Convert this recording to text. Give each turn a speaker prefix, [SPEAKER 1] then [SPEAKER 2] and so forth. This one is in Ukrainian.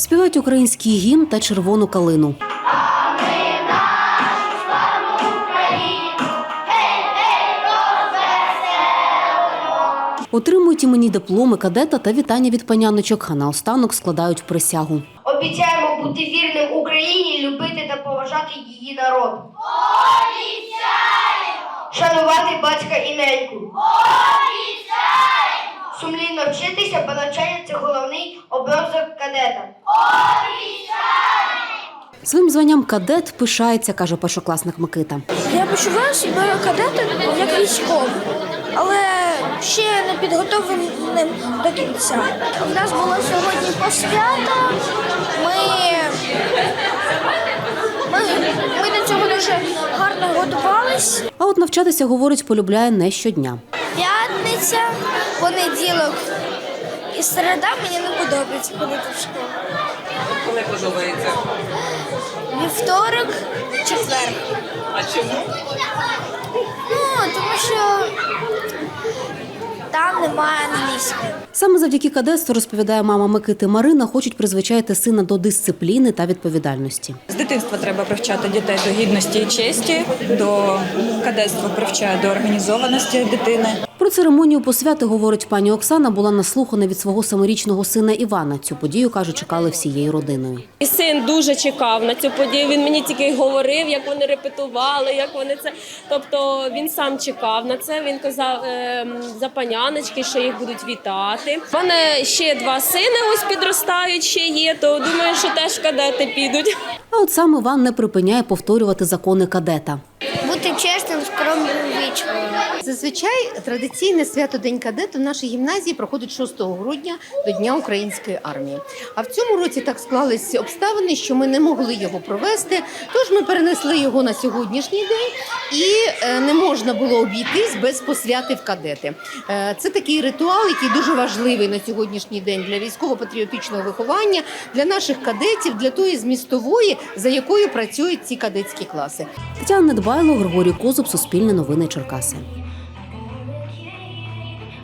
[SPEAKER 1] Співають український гімн та червону калину. Отримують іменні дипломи кадета та вітання від паняночок, а наостанок складають присягу.
[SPEAKER 2] Обіцяємо бути вірним Україні, любити та поважати її народ. Обіцяємо! Шанувати батька і неньку. Обіцяємо! Сумлінно вчитися, бо навчання це головний обов'язок кадета.
[SPEAKER 1] Своїм званням кадет пишається, каже першокласник Микита.
[SPEAKER 3] Я почуваю себе кадетом як військовим, але ще не підготовленим до кінця. У нас було сьогодні посвята. Ми, ми, ми до цього дуже гарно готувались.
[SPEAKER 1] А от навчатися, говорить, полюбляє не щодня.
[SPEAKER 3] П'ятниця, понеділок і середа мені не подобається ходити в школу.
[SPEAKER 4] Коли подобається?
[SPEAKER 3] Вівторок, четвер.
[SPEAKER 4] А чому?
[SPEAKER 3] Ну, тому що там немає англійської.
[SPEAKER 1] Саме завдяки кадетству, розповідає мама Микити Марина, хочуть призвичаїти сина до дисципліни та відповідальності.
[SPEAKER 5] З дитинства треба привчати дітей до гідності і честі, до кадетства привчає до організованості дитини.
[SPEAKER 1] Про церемонію посвяти, говорить пані Оксана, була наслухана від свого саморічного сина Івана. Цю подію, каже, чекали всією родиною.
[SPEAKER 6] І син дуже чекав на цю подію. Він мені тільки говорив, як вони репетували, як вони це. Тобто він сам чекав на це. Він казав ем, за паняночки, що їх будуть вітати. У мене ще два сини ось підростають, ще є. То думаю, що теж кадети підуть.
[SPEAKER 1] А от сам Іван не припиняє повторювати закони кадета.
[SPEAKER 3] Бути чесним, скромним, вічливим.
[SPEAKER 7] Зазвичай традиційне свято День кадету в нашій гімназії проходить 6 грудня до Дня української армії. А в цьому році так склались обставини, що ми не могли його провести. Тож ми перенесли його на сьогоднішній день і е, не можна було обійтись без посвяти в кадети. Е, Це такий ритуал, який дуже важливий на сьогоднішній день для військово-патріотичного виховання, для наших кадетів, для тої змістової, за якою працюють ці кадетські класи.
[SPEAKER 1] Тетяна Недбайло, Григорій Козуб, Суспільне новини Черкаси.